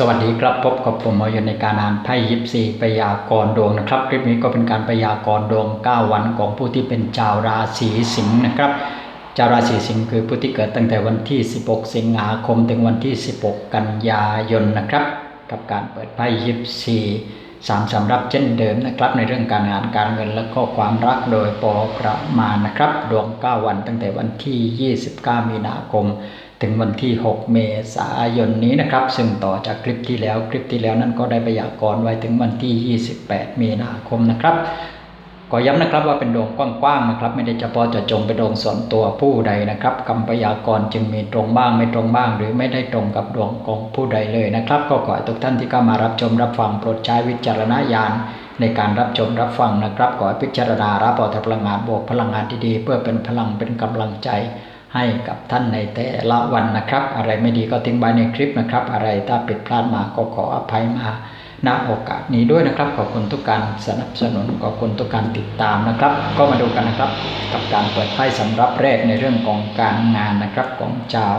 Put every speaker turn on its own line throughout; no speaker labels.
สวัสดีครับพบกับผมมาอยู่ในการอ่านไพ่ยิปซีพยากรณ์ดวงนะครับ คลิปนี้ก็เป็นการพยากรณ์ดวง 9 วันของผู้ที่เป็นชาวราศีสิงห์นะครับชาวราศีสิงห์คือผู้ที่เกิดตั้งแต่วันที่ 16 สิงหาคมถึงวันที่ 16 กันยายนนะครับ กับการเปิดไพ่ยิปซีสามสำรับเช่นเดิมนะครับ ในเรื่องการงานการเงินและก็ความรักโดยปอประมาณนะครับ ดวง 9 วันตั้งแต่วันที่ 29 มีนาคม ถึงวันที่ 6 เมษายนนี้นะครับ ซึ่งต่อจากคลิปที่แล้วคลิปที่แล้วนั้นก็ได้พยากรณ์ไว้ถึงวันที่ 28 มีนาคมนะครับก็ย้ำนะครับว่าเป็นดวงกว้างๆนะครับ ไม่ได้เฉพาะเจะจงเป็นดวงส่วนตัวผู้ใดนะครับคำพยากรณ์จึงมีตรงบ้างไม่ตรงบ้าง หรือไม่ได้ตรงกับดวงของผู้ใดเลยนะครับ ก็ขอให้ทุกท่านที่เข้ามารับชมรับฟังโปรดใช้วิจารณญาณในการรับชมรับฟังนะครับขอให้พิจารณารับเอาแต่พลังงานบวกพลังงานที่ดีเพื่อเป็นพลังเป็นกำลังใจ ให้กับท่านในแต่ละวันนะครับ อะไรไม่ดีก็ทิ้งไว้ในคลิปนะครับ อะไรถ้าผิดพลาดมาก็ขออภัยมาณโอกาสนี้ด้วยนะครับ ขอบคุณทุกการสนับสนุนขอบคุณทุกการติดตามนะครับ ก็มาดูกันนะครับ กับการเปิดไพ่สำรับแรกในเรื่องของการงานนะครับของชาว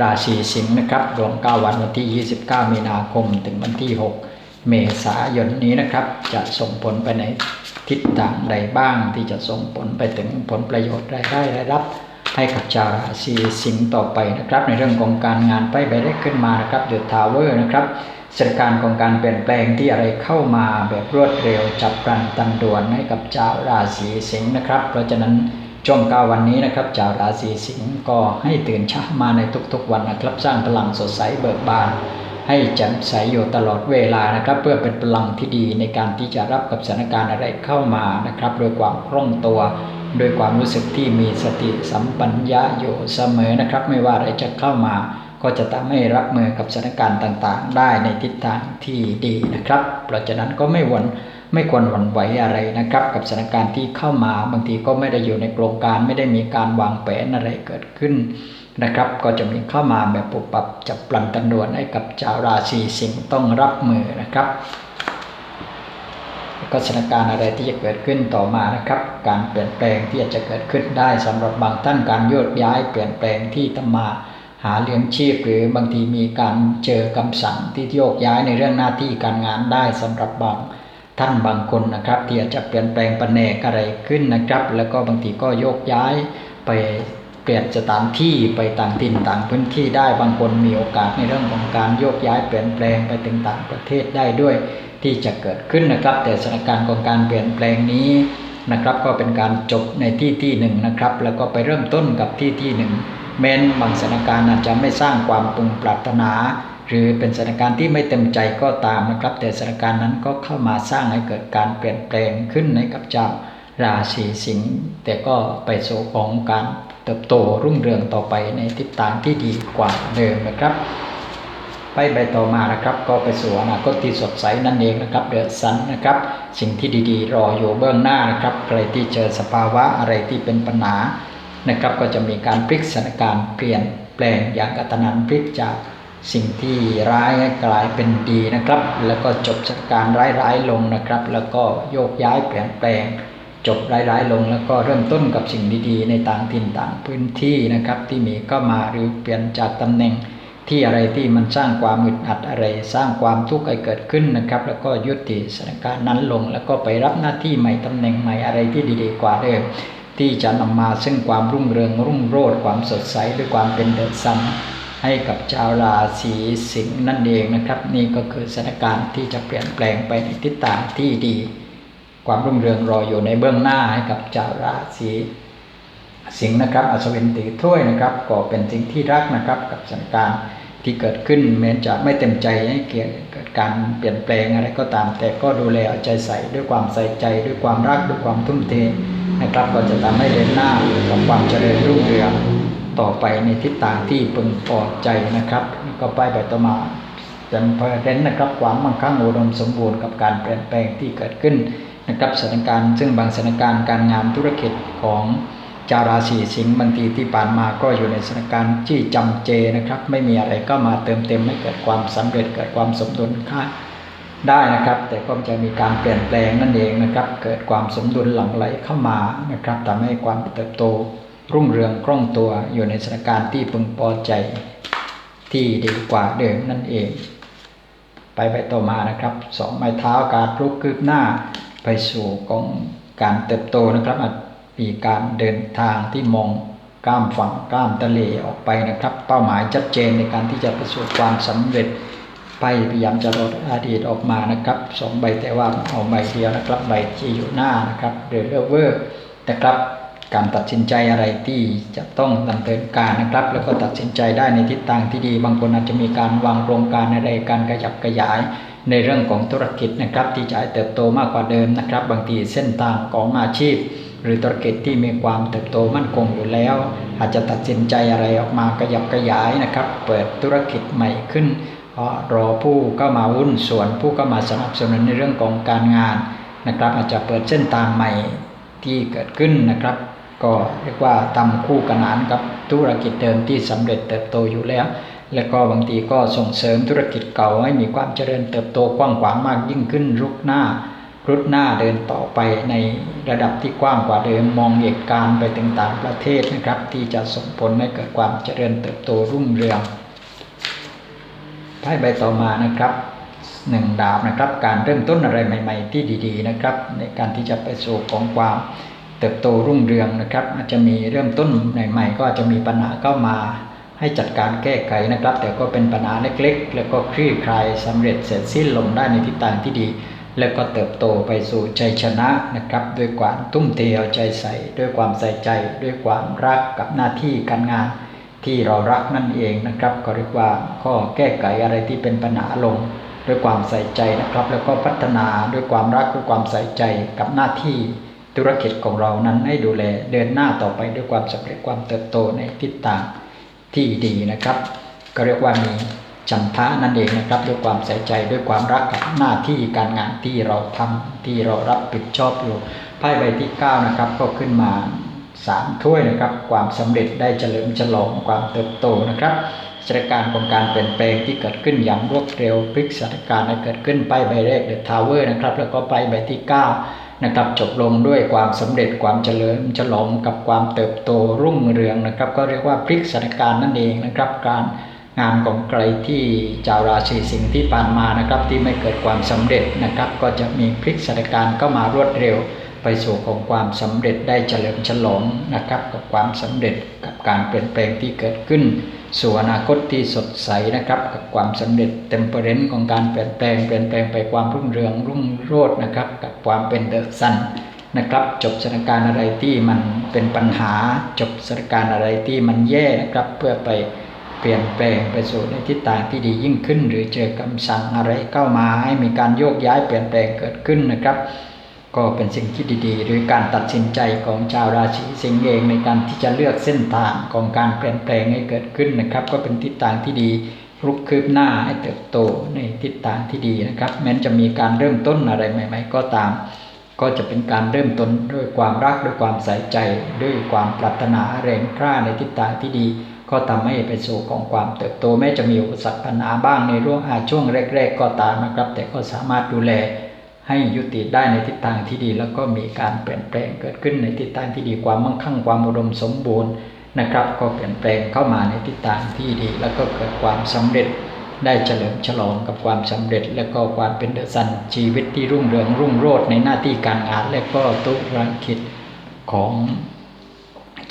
ราศีสิงห์นะครับดวง9วันวันที่ 29 มีนาคมถึงวันที่ 6 เมษายนนี้นะครับ จะส่งผลไปในทิศทางใดบ้างที่จะส่งผลไปถึงผลประโยชน์รายได้รายรับ ให้กับชาวราศีสิงห์ต่อไปนะครับ ในเรื่องของการงานไปไปได้ขึ้นมานะครับเดือดทาวเวอร์นะครับสถานการณ์ของการเปลี่ยนแปลงที่อะไรเข้ามาแบบรวดเร็วจับรันตันด่วนให้กับชาวราศีสิงห์นะครับ เพราะฉะนั้นช่วงเก้าวันนี้นะครับชาวราศีสิงห์ก็ให้ตื่นเช้ามาในทุกๆวันนะครับ สร้างพลังสดใสเบิกบาน ให้แจ่มใสอยู่ตลอดเวลานะครับ เพื่อเป็นพลังที่ดีในการที่จะรับกับสถานการณ์อะไรเข้ามานะครับโดยความคล่องตัว โดยความรู้สึกที่มีสติสัมปัญญะอยู่เสมอนะครับ ไม่ว่าอะไรจะเข้ามา ก็จะทำให้รับมือกับสถานการณ์ต่างๆ ได้ในทิศทางที่ดีนะครับ เพราะฉะนั้นก็ไม่หวนไม่ควรหวั่นไหวอะไรนะครับ กับสถานการณ์ที่เข้ามาบางทีก็ไม่ได้อยู่ในโครงการไม่ได้มีการวางแผนอะไรเกิดขึ้นนะครับ ก็จะมีเข้ามาแบบปุบปับจับปลันตันดวนให้กับชาวราศีสิงห์ต้องรับมือนะครับ ก็สถานการณ์อะไรที่จะเกิดขึ้นต่อมานะครับ การเปลี่ยนแปลงที่จะเกิดขึ้นได้สำหรับบางท่านการโยกย้ายเปลี่ยนแปลงที่ทำมาหาเลี้ยงชีพ หรือบางทีมีการเจอคำสั่งที่โยกย้ายในเรื่องหน้าที่การงานได้สำหรับบางท่านบางคนนะครับ ที่อาจจะเปลี่ยนแปลงแผนกอะไรขึ้นนะครับ แล้วก็บางทีก็โยกย้ายไปเปลี่ยนสถานที่ไปต่างถิ่นต่างพื้นที่ได้บางคนมีโอกาสในเรื่องของการโยกย้ายเปลี่ยนแปลงไปถึงต่างประเทศได้ด้วย ที่จะเกิดขึ้นนะครับ แต่สถานการณ์ของการเปลี่ยนแปลงนี้นะครับ ก็เป็นการจบในที่ที่หนึ่งนะครับ แล้วก็ไปเริ่มต้นกับที่ที่หนึ่งแม้นบางสถานการณ์อาจจะไม่สร้างความปรุงปรารถนา หรือเป็นสถานการณ์ที่ไม่เต็มใจก็ตามนะครับ แต่สถานการณ์นั้นก็เข้ามาสร้างให้เกิดการเปลี่ยนแปลงขึ้นในกับเจ้าราศีสิงห์แต่ก็ไปสู่ของการเติบโตรุ่งเรืองต่อไปในทิศทางที่ดีกว่าเดิมนะครับ ไปใบต่อมานะครับ ก็ไปสู่อนาคตที่สดใสนั่นเองนะครับเดือดสันนะครับ สิ่งที่ดีๆ รออยู่เบื้องหน้านะครับใครที่เจอสภาวะอะไรที่เป็นปัญหานะครับก็จะมีการพลิกสถานการณ์เปลี่ยนแปลงอย่างกระตันันพลิกจากสิ่งที่ร้ายกลายเป็นดีนะครับ แล้วก็จบสถานการณ์ร้ายๆลงนะครับ แล้วก็โยกย้ายเปลี่ยนแปลง จบร้ายๆลง แล้วก็เริ่มต้นกับสิ่งดีๆ ในต่างถิ่นต่างพื้นที่นะครับที่มีก็มาหรือเปลี่ยนจากตำแหน่ง ที่อะไรที่มันสร้างความอึดอัดอะไร สร้างความทุกข์ให้เกิดขึ้นนะครับ แล้วก็ยุติสถานการณ์นั้นลง แล้วก็ไปรับหน้าที่ใหม่ตำแหน่งใหม่อะไรที่ดีๆกว่าเดิมที่จะนำมาซึ่งความรุ่งเรืองรุ่งโรจน์ความสดใสด้วยความเป็นเดอะซันให้กับชาวราศีสิงห์นั่นเองนะครับ นี่ก็คือสถานการณ์ที่จะเปลี่ยนแปลงไปในทิศทางที่ดี ความรุ่งเรืองรออยู่ในเบื้องหน้าให้กับชาวราศีสิงห์นะครับ อัศวินตีถ้วยนะครับ ก็เป็นสิ่งที่รักนะครับกับสถานการณ์ ที่เกิดขึ้นแม้จะไม่เต็มใจให้เกิดเกิดการเปลี่ยนแปลงอะไรก็ตาม แต่ก็ดูแลเอาใจใส่ด้วยความใส่ใจด้วยความรักด้วยความทุ่มเทนะครับก็จะทำให้เดินหน้ากับความเจริญรุ่งเรืองต่อไปในทิศทางที่พึงพอใจนะครับ ก็ไปแบต่อมาเป็นเพอเรนนะครับความมั่งคั่งอุดมสมบูรณ์กับการเปลี่ยนแปลงที่เกิดขึ้นนะครับสถานการณ์ซึ่งบางสถานการณ์การงานธุรกิจของ ชาวราศีสิงห์บางทีที่ผ่านมาก็อยู่ในสถานการณ์ที่จำเจนะครับ ไม่มีอะไรก็มาเติมเต็มให้เกิดความสำเร็จเกิดความสมดุลค่าได้นะครับ แต่ก็จะมีการเปลี่ยนแปลงนั่นเองนะครับ เกิดความสมดุลหลั่งไหลเข้ามานะครับทำให้ความเติบโตรุ่งเรืองคล่องตัวอยู่ในสถานการณ์ที่พึงพอใจที่ดีกว่าเดิมนั่นเอง ไปไปต่อมานะครับสองไม้เท้าการลุกคืบหน้าไปสู่ของการเติบโตนะครับ มีการเดินทางที่มองก้ามฝั่งก้ามทะเลออกไปนะครับ เป้าหมายชัดเจนในการที่จะประสบความสำเร็จไปพยายามจะลดอดีตออกมานะครับสองใบแต่ว่าเอาใบเดียวนะครับใบที่อยู่หน้านะครับเรือเวอร์นะครับการตัดสินใจอะไรที่จะต้องดำเนินการนะครับ แล้วก็ตัดสินใจได้ในทิศทางที่ดี บางคนอาจจะมีการวางโครงการอะไรการขยับขยายในเรื่องของธุรกิจนะครับ ที่จะเติบโตมากกว่าเดิมนะครับ บางทีเส้นทางของอาชีพ หรือธุรกิจที่มีความเติบโตมั่นคงอยู่แล้ว อาจจะตัดสินใจอะไรออกมาขยับขยายนะครับ เปิดธุรกิจใหม่ขึ้น เพราะรอผู้ก็มาวุ่นส่วนผู้ก็มาสนับสนุนในเรื่องของการงานนะครับ อาจจะเปิดเส้นทางใหม่ที่เกิดขึ้นนะครับ ก็เรียกว่าทำคู่ขนานกับธุรกิจเดิมที่สำเร็จเติบโตอยู่แล้ว และก็บางทีก็ส่งเสริมธุรกิจเก่าให้มีความเจริญเติบโตกว้างขวางมากยิ่งขึ้นรุกหน้า รุดหน้าเดินต่อไปในระดับที่กว้างกว่าเดิมมองเหตุการณ์ไปถึงต่างประเทศนะครับ ที่จะส่งผลให้เกิดความเจริญเติบโตรุ่งเรืองไพ่ใบต่อมานะครับหนึ่งดาบนะครับการเริ่มต้นอะไรใหม่ ๆ ที่ดี ๆ นะครับ ในการที่จะไปสู่ของความเติบโตรุ่งเรืองนะครับ อาจจะมีเริ่มต้นใหม่ ๆ ก็อาจจะมีปัญหาเข้ามาให้จัดการแก้ไขนะครับ แต่ก็เป็นปัญหาเล็กๆ แล้วก็คลี่คลายสำเร็จเสร็จสิ้นลงได้ในทิศทางที่ดี แล้วก็เติบโตไปสู่ชัยชนะนะครับ ด้วยความตุ้มเทเอาใจใส่ ด้วยความใส่ใจ ด้วยความรักกับหน้าที่การงานที่เรารักนั่นเองนะครับ ก็เรียกว่าข้อแก้ไขอะไรที่เป็นปัญหาลง ด้วยความใส่ใจนะครับ แล้วก็พัฒนาด้วยความรักด้วยความใส่ใจกับหน้าที่ธุรกิจของเรานั้นให้ดูแลเดินหน้าต่อไปด้วยความสำเร็จความเติบโตในทิศทางที่ดีนะครับ ก็เรียกว่ามี ฉันทะนั่นเองนะครับด้วยความใส่ใจด้วยความรักกับหน้าที่การงานที่เราทำที่เรารับผิดชอบอยู่ไพ่ใบที่9นะครับก็ขึ้นมาสามถ้วยนะครับความสำเร็จได้เฉลิมฉลองความเติบโตนะครับสถานการณ์ของการเปลี่ยนแปลงที่เกิดขึ้นอย่างรวดเร็วพลิกสถานการณ์ให้เกิดขึ้นไพ่ใบแรกเดอะทาวเวอร์นะครับแล้วก็ไพ่ใบที่9นะครับจบลงด้วยความสำเร็จความเจริญฉลองกับความเติบโตรุ่งเรืองนะครับ ก็เรียกว่าพลิกสถานการณ์นั่นเองนะครับการ งานของใครที่ชาวราศีสิงห์ที่ผ่านมานะครับ ที่ไม่เกิดความสำเร็จนะครับ ก็จะมีพลิกสถานการณ์เข้ามารวดเร็ว ไปสู่ของความสำเร็จได้เฉลิมฉลองนะครับ กับความสำเร็จกับการเปลี่ยนแปลงที่เกิดขึ้น สู่อนาคตที่สดใสนะครับกับความสำเร็จเต็มเปอร์เรนต์ของการเปลี่ยนแปลงเปลี่ยนแปลงไปความรุ่งเรืองรุ่งโรจน์นะครับ กับความเป็นเดอะซันนะครับจบสถานการณ์อะไรที่มันเป็นปัญหาจบสถานการณ์อะไรที่มันแย่นะครับเพื่อไป เปลี่ยนแปลงไปสู่ในทิศทางที่ดียิ่งขึ้น หรือเจอคำสั่งอะไรเข้ามาให้มีการโยกย้ายเปลี่ยนแปลงเกิดขึ้นนะครับ ก็เป็นสิ่งที่ดีๆ หรือการตัดสินใจของชาวราศีสิงห์เองในการที่จะเลือกเส้นทางของการเปลี่ยนแปลงให้เกิดขึ้นนะครับ ก็เป็นทิศทางที่ดีรุกคืบหน้าให้เติบโตในทิศทางที่ดีนะครับ แม้จะมีการเริ่มต้นอะไรใหม่ ๆ ก็ตาม ก็จะเป็นการเริ่มต้นด้วยความรักด้วยความใส่ใจ ด้วยความปรารถนาแรงกล้าในทิศทางที่ดี ก็ทำให้ไปสู่ของความเติบโตแม้จะมีอุปสรรคปัญหาบ้างในร่วงอาช่วงแรก ๆ ก็ตามนะครับ แต่ก็สามารถดูแลให้ยุติได้ในทิศทางที่ดี แล้วก็มีการเปลี่ยนแปลงเกิดขึ้นในทิศทางที่ดีความมั่งคั่งความอุดมสมบูรณ์นะครับ ก็เปลี่ยนแปลงเข้ามาในทิศทางที่ดี แล้วก็เกิดความสำเร็จ ได้เฉลิมฉลองกับความสำเร็จ และก็ความเป็นเดอะซันชีวิตที่รุ่งเรืองรุ่งโรจน์ในหน้าที่การงาน และก็ธุรกิจของ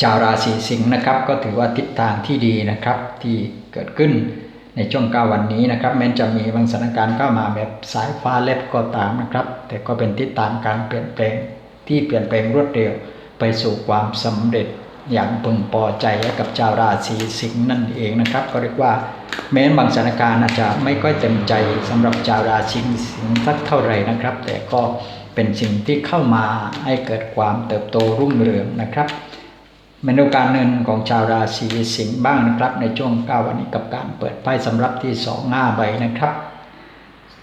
ชาวราศีสิงห์นะครับ ก็ถือว่าทิศทางที่ดีนะครับที่เกิดขึ้นในช่วงเก้าวันนี้นะครับ แม้จะมีบางสถานการณ์เข้ามาแบบสายฟ้าเล็บก็ตามนะครับ แต่ก็เป็นทิศทางการเปลี่ยนแปลงที่เปลี่ยนแปลงรวดเร็วไปสู่ความสำเร็จ อย่างพึงพอใจกับชาวราศีสิงห์นั่นเองนะครับก็เรียกว่าแม้บางสถานการณ์อาจจะไม่ค่อยเต็มใจสำหรับชาวราศีสิงห์สักเท่าไหร่นะครับ แต่ก็เป็นสิ่งที่เข้ามาให้เกิดความเติบโตรุ่งเรืองนะครับเมนูการเงินของชาวราศีสิงห์บ้างนะครับ ในช่วงเก้าวันนี้กับการเปิดไพ่สำหรับที่สองห้าใบนะครับ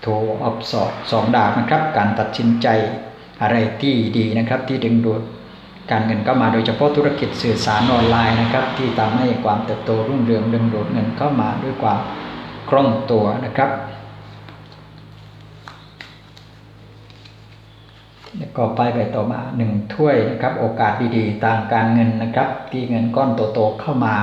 โทออฟสอดสองดาบนะครับ การตัดสินใจอะไรที่ดีนะครับที่ดึงดูด การเงินก็มาโดยเฉพาะธุรกิจสื่อสารออนไลน์นะครับ ที่ทำให้ความเติบโตรุ่งเรืองดึงดูดเงินเข้ามาด้วยความคล่องตัวนะครับแล้วก็ไปไปต่อมาหนึ่งถ้วยนะครับ โอกาสดีๆ ต่างการเงินนะครับ ที่เงินก้อนโตๆเข้ามา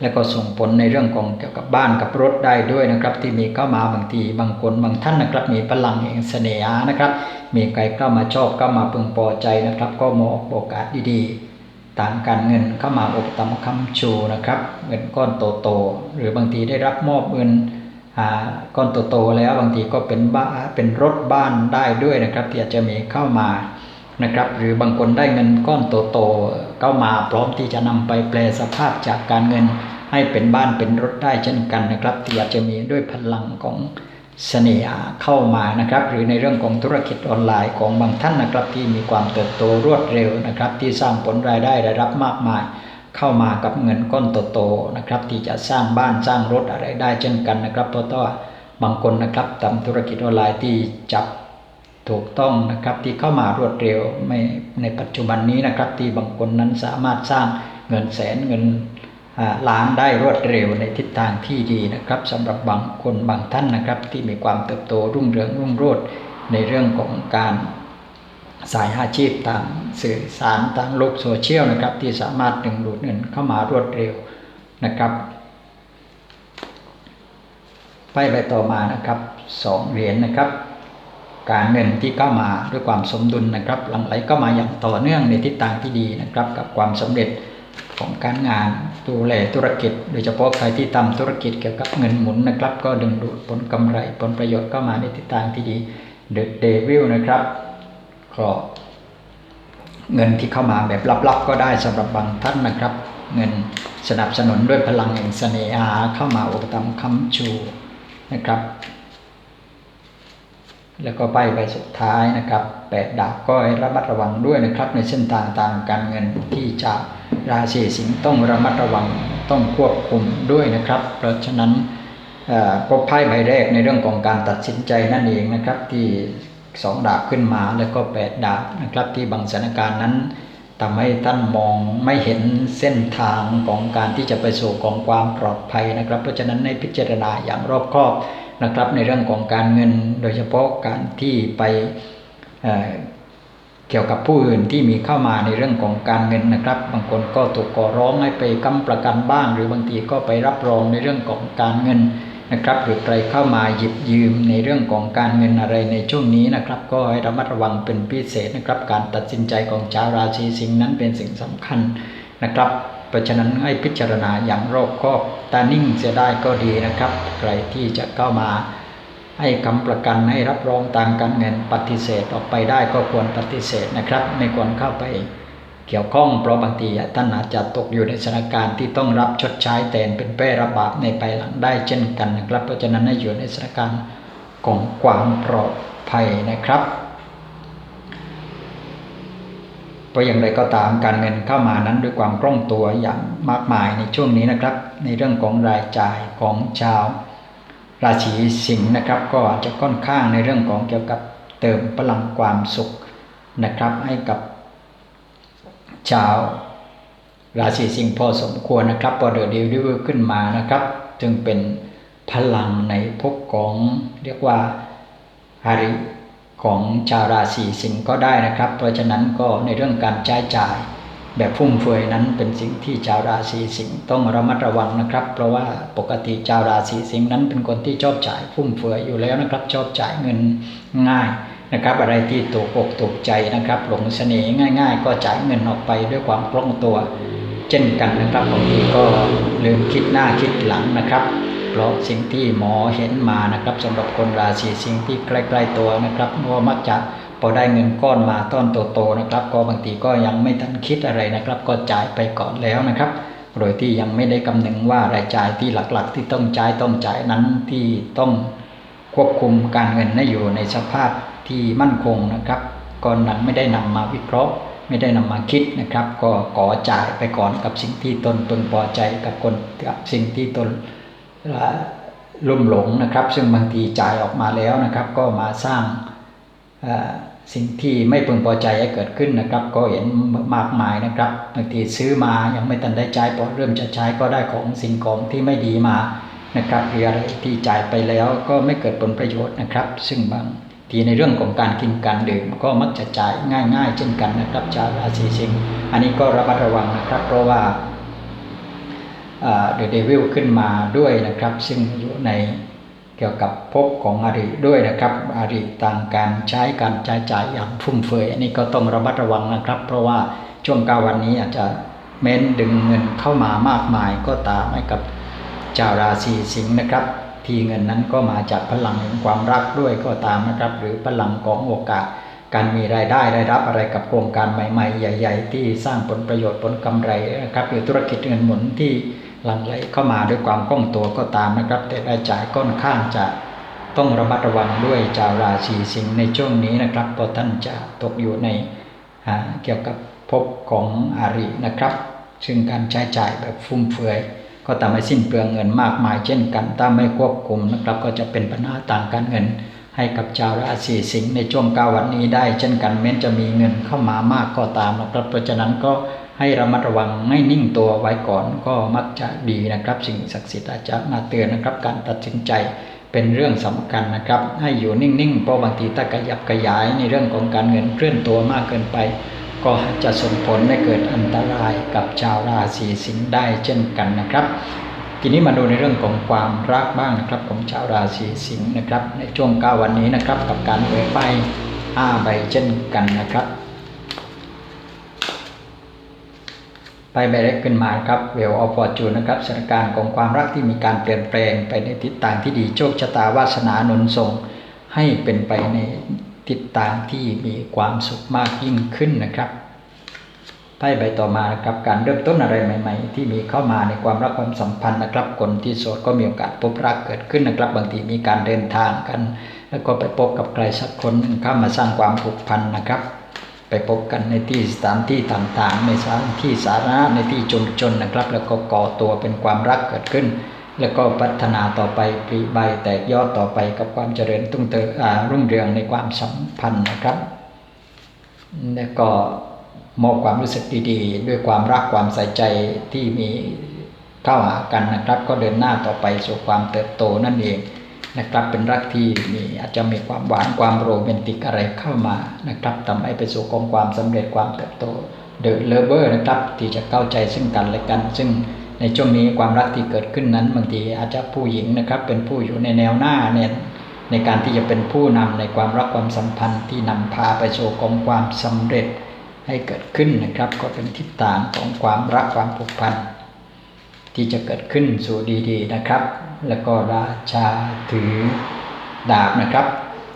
แล้วก็ส่งผลในเรื่องของเกี่ยวกับบ้านกับรถได้ด้วยนะครับ ที่มีเข้ามาบางทีบางคนบางท่านนะครับ มีพลังแห่งเสน่ห์นะครับ มีใครเข้ามาชอบเข้ามาพึงพอใจนะครับ ก็มองโอกาสดีๆ ต่างการเงินเข้ามาอุปตมคำชูนะครับ เงินก้อนโตๆหรือบางทีได้รับมอบเงินก้อนโตๆแล้วบางทีก็เป็นบ้าเป็นรถบ้านได้ด้วยนะครับ ที่อาจจะมีเข้ามา นะครับ หรือบางคนได้เงินก้อนโตๆเข้ามาพร้อมที่จะนำไปแปลสภาพจากการเงินให้เป็นบ้านเป็นรถได้เช่นกันนะครับ ที่อาจจะมีด้วยพลังของเสน่ห์เข้ามานะครับ หรือในเรื่องของธุรกิจออนไลน์ของบางท่านนะครับ ที่มีความเติบโตรวดเร็วนะครับ ที่สร้างผลรายได้ได้รับมากมาย เข้ามากับเงินก้อนโตๆนะครับ ที่จะสร้างบ้านสร้างรถอะไรได้เช่นกันนะครับ เพราะว่าบางคนนะครับทำธุรกิจออนไลน์ที่จับ ถูกต้องนะครับที่เข้ามารวดเร็วไม่ในปัจจุบันนี้นะครับที่บางคนนั้นสามารถสร้างเงินแสนเงินล้านได้รวดเร็วในทิศทางที่ดีนะครับสำหรับบางคนบางท่านนะครับที่มีความเติบโตรุ่งเรืองรุ่งโรจน์ในเรื่องของการสายอาชีพตามสื่อสารทางโลกโซเชียลนะครับที่สามารถดึงดูดเงินเข้ามารวดเร็วนะครับไปไปต่อมานะครับสองเหรียญนนะครับ การเงินที่เข้ามาด้วยความสมดุลนะครับหลั่งไหลเข้ามาอย่างต่อเนื่องในทิศทางที่ดีนะครับ กับความสำเร็จของการงานดูแลธุรกิจ โดยเฉพาะใครที่ทำธุรกิจเกี่ยวกับเงินหมุนนะครับ ก็ดึงดูดผลกำไรผลประโยชน์เข้ามาในทิศทางที่ดีเดอะเดวิลนะครับก็เงินที่เข้ามาแบบลับๆ ก็ได้สำหรับบางท่านนะครับ เงินสนับสนุนด้วยพลังแห่งเสน่หาเข้ามาอุปถัมภ์ค้ำชูนะครับ แล้วก็ไปไปสุดท้ายนะครับแปดดาบก็ให้ระมัดระวังด้วยนะครับ ในเส้นทางทางการเงินที่จะราศีสิงห์ต้องระมัดระวังต้องควบคุมด้วยนะครับ เพราะฉะนั้นพบไพ่ใบแรกในเรื่องของการตัดสินใจนั่นเองนะครับที่สองดาบขึ้นมาแล้วก็แปดดาบนะครับที่บางสถานการณ์นั้นทำให้ท่านมองไม่เห็นเส้นทางของการที่จะไปสู่ของความปลอดภัยนะครับ เพราะฉะนั้นในพิจารณาอย่างรอบคอบ นะครับ ในเรื่องของการเงินโดยเฉพาะการที่ไปเเกี่ยวกับผู้อื่นที่มีเข้ามาในเรื่องของการเงินนะครับ บางคนก็ถูกก่อร้องให้ไปกำประกันบ้าง หรือบางทีก็ไปรับรองในเรื่องของการเงินนะครับ หรือใครเข้ามาหยิบยืมในเรื่องของการเงินอะไรในช่วงนี้นะครับ ก็ให้ระมัดระวังเป็นพิเศษนะครับ การตัดสินใจของชาวราศีสิงห์นั้นเป็นสิ่งสำคัญนะครับ เพราะฉะนั้นให้พิจารณาอย่างรอบคอบตานิ่งเสียได้ก็ดีนะครับ ใครที่จะเข้ามาให้คำประกันให้รับรองตามการเงินปฏิเสธออกไปได้ก็ควรปฏิเสธนะครับ ไม่ควรเข้าไปเกี่ยวข้องเพราะบางทีท่านอาจจะตกอยู่ในสถานการณ์ที่ต้องรับชดใช้แทนเป็นแป้ระบาดในภายหลังได้เช่นกันนะครับ เพราะฉะนั้นให้อยู่ในสถานการณ์ของความปลอดภัยนะครับ เพราะอย่างไรก็ตามการเงินเข้ามานั้นด้วยความคล่องตัวอย่างมากมายในช่วงนี้นะครับ ในเรื่องของรายจ่ายของชาว ราศีสิงห์นะครับ ก็อาจจะค่อนข้างในเรื่องของเกี่ยวกับเติมพลังความสุขนะครับ ให้กับชาวราศีสิงห์พอสมควรนะครับพอเดือดีวิวขึ้นมานะครับ จึงเป็นพลังในภพของเรียกว่าอาริ ของชาวราศีสิงห์ก็ได้นะครับ เพราะฉะนั้นก็ในเรื่องการใช้จ่าย แบบฟุ่มเฟือยนั้นเป็นสิ่งที่ชาวราศีสิงห์ต้องระมัดระวังนะครับ เพราะว่าปกติชาวราศีสิงห์นั้นเป็นคนที่ชอบจ่ายฟุ่มเฟือยอยู่แล้วนะครับ ชอบจ่ายเงินง่ายนะครับ อะไรที่ถูกอกถูกใจนะครับ หลงเสน่ห์ง่าย ๆ ก็จ่ายเงินออกไปด้วยความคล่องตัว เช่นกันนะครับบางทีก็ลืมคิดหน้าคิดหลังนะครับ เพราะสิ่งที่หมอเห็นมานะครับสำหรับคนราศีสิงห์ที่ใกล้ ๆ ตัวนะครับว่ามักจะพอได้เงินก้อนมาต้นโตๆนะครับ ก็บางทีก็ยังไม่ทันคิดอะไรนะครับ ก็จ่ายไปก่อนแล้วนะครับโดยที่ยังไม่ได้กำนึงว่ารายจ่ายที่หลักๆ ที่ต้องจ่ายต้องจ่ายนั้นที่ต้องควบคุมการเงินให้อยู่ในสภาพที่มั่นคงนะครับก่อนนั้นไม่ได้นำมาวิเคราะห์ ไม่ได้นำมาคิดนะครับ ก็ขอจ่ายไปก่อนกับสิ่งที่ตนตนพอใจกับคนกับสิ่งที่ตน ลุ่มหลงนะครับ ซึ่งบางทีจ่ายออกมาแล้วนะครับ ก็มาสร้างสิ่งที่ไม่พึงพอใจให้เกิดขึ้นนะครับ ก็เห็นมากมายนะครับบางทีซื้อมายังไม่ทันได้ใช้พอเริ่มจะใช้ก็ได้ของสิ่งของที่ไม่ดีมานะครับหรืออะไรที่จ่ายไปแล้วก็ไม่เกิดผลประโยชน์นะครับ ซึ่งบางทีในเรื่องของการกินการดื่มก็มักจะจ่ายง่าย ๆ เช่นกันนะครับชาวราศีสิงห์อันนี้ก็ระมัดระวังนะครับ เพราะว่า เดอะเดวิลขึ้นมาด้วยนะครับ ซึ่งอยู่ในเกี่ยวกับภพของอริด้วยนะครับ อริต่างการใช้การใช้จ่ายอย่างฟุ่มเฟือยอันนี้ก็ต้องระมัดระวังนะครับ เพราะว่าช่วงก้าวันนี้อาจจะเม้นดึงเงินเข้ามามากมายก็ตามให้กับชาวราศีสิงห์นะครับ ที่เงินนั้นก็มาจากพลังแห่งความรักด้วยก็ตามนะครับ หรือพลังของโอกาส การมีรายได้ได้รับอะไรกับโครงการใหม่ ๆ ใหญ่ ๆ ที่สร้างผลประโยชน์ผลกำไรนะครับหรือธุรกิจเงินหมุนที่ หลั่งไหลเข้ามาด้วยความคล่องตัวก็ตามนะครับ แต่รายจ่ายค่อนข้างจะต้องระมัดระวังด้วยชาวราศีสิงห์ในช่วงนี้นะครับเพราะท่านจะตกอยู่ในเกี่ยวกับภพของอารินะครับ ซึ่งการใช้จ่ายแบบฟุ่มเฟือยก็ทำให้สิ้นเปลืองเงินมากมายเช่นกัน ถ้าไม่ควบคุมนะครับ ก็จะเป็นปัญหาต่างการเงิน ให้กับชาวราศีสิงห์ในช่วงเก้าวันนี้ได้ เช่นกันแม้จะมีเงินเข้ามามากก็ตามนะครับ เพราะฉะนั้นก็ ให้ระมัดระวังไม่นิ่งตัวไว้ก่อนก็มักจะดีนะครับ สิ่งศักดิ์สิทธิ์อาจจะมาเตือนนะครับ การตัดสินใจเป็นเรื่องสำคัญนะครับ ให้อยู่นิ่งๆเพราะบางทีถ้าขยับขยายในเรื่องของการเงินเคลื่อนตัวมากเกินไป ก็จะส่งผลให้เกิดอันตรายกับชาวราศีสิงห์ได้เช่นกันนะครับ ทีนี้มาดูในเรื่องของความรักบ้างนะครับของชาวราศีสิงห์นะครับ ในช่วง9วันนี้นะครับกับการเผยไป5ใบเช่นกันนะครับ ไปใบแรกขึ้นมาครับเวลออฟฟอร์จูนนะครับสถานการณ์ของความรักที่มีการเปลี่ยนแปลงไปในทิศทางที่ดีโชคชะตาวาสนาหนุนส่ง ให้เป็นไปในทิศทางที่มีความสุขมากยิ่งขึ้นนะครับไพ่ใบต่อมานะครับการเริ่มต้นอะไรใหม่ ๆ ที่มีเข้ามาในความรักความสัมพันธ์นะครับ คนที่โสดก็มีโอกาสพบรักเกิดขึ้นนะครับ บางทีมีการเดินทางกัน แล้วก็ไปพบกับใครสักคนเข้ามาสร้างความผูกพันนะครับ ไปพบกันในที่สถานที่ต่างๆ ในสถานที่สาธารณะในที่ชุมชนนะครับ แล้วก็ก่อตัวเป็นความรักเกิดขึ้น แล้วก็พัฒนาต่อไปปลีใบแตกยอดต่อไปกับความเจริญตุ้งเติรุ่งเรืองในความสัมพันธ์นะครับ แล้วก็มอบความรู้สึกดีๆ ด้วยความรักความใส่ใจที่มีเข้าหากันนะครับ ก็เดินหน้าต่อไปสู่ความเติบโตนั่นเอง นะครับ เป็นรักที่มีอาจจะมีความหวานความโรแมนติกอะไรเข้ามานะครับทำให้ไปสู่ของความสำเร็จความเติบโตเดอะเลเวอร์นะครับ ที่จะเข้าใจซึ่งกันและกัน ซึ่งในช่วงนี้ความรักที่เกิดขึ้นนั้นบางทีอาจจะผู้หญิงนะครับ เป็นผู้อยู่ในแนวหน้าเนี่ยในการที่จะเป็นผู้นำในความรักความสัมพันธ์ที่นำพาไปสู่ของความสำเร็จให้เกิดขึ้นนะครับ ก็เป็นทิศทางของความรักความผูกพันที่จะเกิดขึ้นสู่ดีๆนะครับ แล้วก็ราชาถือดาบนะครับ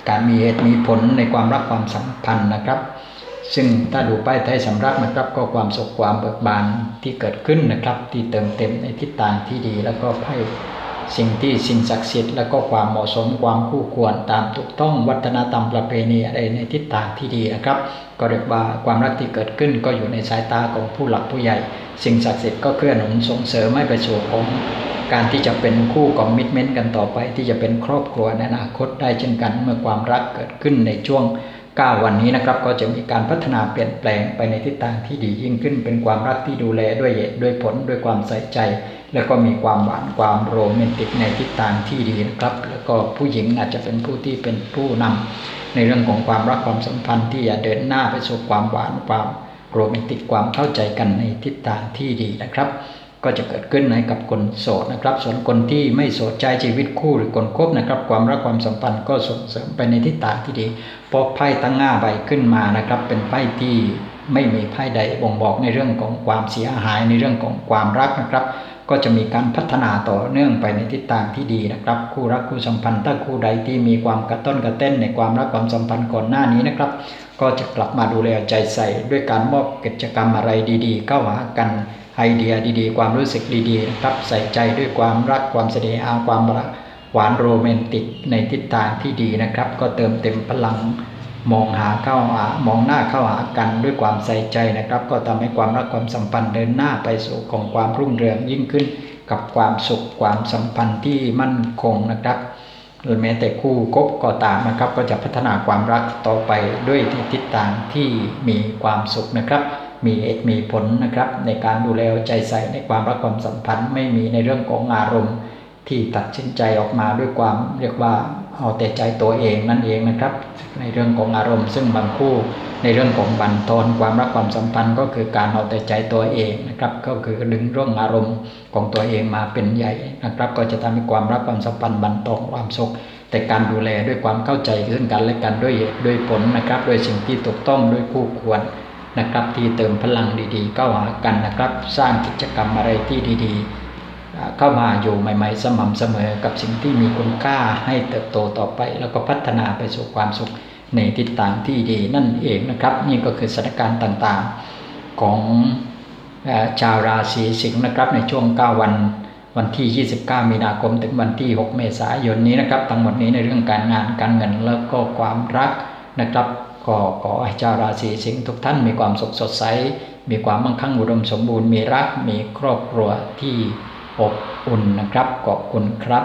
การมีเหตุมีผลในความรักความสัมพันธ์นะครับ ซึ่งถ้าดูป้ายไทยสำรับนะครับ ก็ความสุขความเบิกบานที่เกิดขึ้นนะครับ ที่เติมเต็มในทิศทางที่ดีแล้วก็ไพ่สิ่งที่สิ่งศักดิ์สิทธิ์แล้วก็ความเหมาะสมความคู่ควรตามถูกต้องวัฒนธรรมประเพณีอะไรในทิศทางที่ดีนะครับ ก็เรียกว่าความรักที่เกิดขึ้นก็อยู่ในสายตาของผู้หลักผู้ใหญ่ สิ่งศักดิ์สิทธิ์ก็เคลื่อนหนุนส่งเสริมให้ไปสู่ของการที่จะเป็นคู่คอมมิชเมนต์กันต่อไป ที่จะเป็นครอบครัวในอนาคตได้เช่นกันเมื่อความรักเกิดขึ้นในช่วง 9 วันนี้นะครับ ก็จะมีการพัฒนาเปลี่ยนแปลงไปในทิศทางที่ดียิ่งขึ้น เป็นความรักที่ดูแลด้วยเหตุด้วยผลด้วยความใส่ใจ แล้วก็มีความหวานความโรแมนติกในทิศทางที่ดีนะครับ แล้วก็ผู้หญิงอาจจะเป็นผู้ที่เป็นผู้นำในเรื่องของความรักความสัมพันธ์ที่จะเดินหน้าไปสู่ความหวานความ โรแมนติกความเข้าใจกันในทิศทางที่ดีนะครับ ก็จะเกิดขึ้นในกับคนโสดนะครับ ส่วนคนที่ไม่โสดใจชีวิตคู่หรือคนคบนะครับ ความรักความสัมพันธ์ก็ส่งเสริมไปในทิศทางที่ดีพอไพ่ตั้งง่าใบขึ้นมานะครับ เป็นไพ่ที่ไม่มีไพ่ใดบ่งบอกในเรื่องของความเสียหายในเรื่องของความรักนะครับ ก็จะมีการพัฒนาต่อเนื่องไปในทิศทางที่ดีนะครับ คู่รักคู่สัมพันธ์ถ้าคู่ใดที่มีความกระต้นกระเต้นในความรักความสัมพันธ์ก่อนหน้านี้นะครับ ก็จะกลับมาดูแลใจใส่ด้วยการมอบกิจกรรมอะไรดีๆ เข้าหากันไอเดียดีๆ ความรู้สึกดีๆนะครับใส่ใจด้วยความรักความเสน่หาความรักหวานโรแมนติกในทิศทางที่ดีนะครับ ก็เติมเต็มพลัง มองหาเข้าหามองหน้าเข้าหากันด้วยความใส่ใจนะครับ ก็ทำให้ความรักความสัมพันธ์เดินหน้าไปสู่ของความรุ่งเรืองยิ่งขึ้น กับความสุขความสัมพันธ์ที่มั่นคงนะครับหรือแม้แต่คู่คบก็ตามนะครับ ก็จะพัฒนาความรักต่อไปด้วยทิศทางที่มีความสุขนะครับ มีเอกมีผลนะครับ ในการดูแลใจใส่ในความรักความสัมพันธ์ไม่มีในเรื่องของอารมณ์ที่ตัดสินใจออกมาด้วยความเรียกว่า เอาแต่ใจตัวเองนั่นเองนะครับ ในเรื่องของอารมณ์ ซึ่งบางคู่ในเรื่องของบันทอนความรักความสัมพันธ์ก็คือการเอาแต่ใจตัวเองนะครับ ก็คือดึงเรื่องอารมณ์ของตัวเองมาเป็นใหญ่นะครับ ก็จะทำให้ความรักความสัมพันธ์บันทอนความสุขแต่การดูแลด้วยความเข้าใจซึ่งกันและกันด้วยเหตุด้วยผลนะครับโดยสิ่งที่ถูกต้องด้วยคู่ควรนะครับ ที่เติมพลังดีๆ เข้าหากันนะครับ สร้างกิจกรรมอะไรที่ดี ๆ เข้ามาอยู่ใหม่ ๆ สม่ำเสมอกับสิ่งที่มีคุณค่าให้เติบโตต่อไป แล้วก็พัฒนาไปสู่ความสุขในทิศทางที่ดีนั่นเองนะครับ นี่ก็คือสถานการณ์ต่างๆของชาวราศีสิงห์นะครับ ในช่วง 9 วันวันที่ 29 มีนาคมถึงวันที่ 6 เมษายนนี้นะครับ ทั้งหมดนี้ในเรื่องการงานการเงินแล้วก็ความรักนะครับก็ขอให้ชาวราศีสิงห์ทุกท่านมีความสุขสดใส มีความมั่งคั่งอุดมสมบูรณ์ มีรัก มีครอบครัวที่ อบอุ่นนะครับ ขอบคุณครับ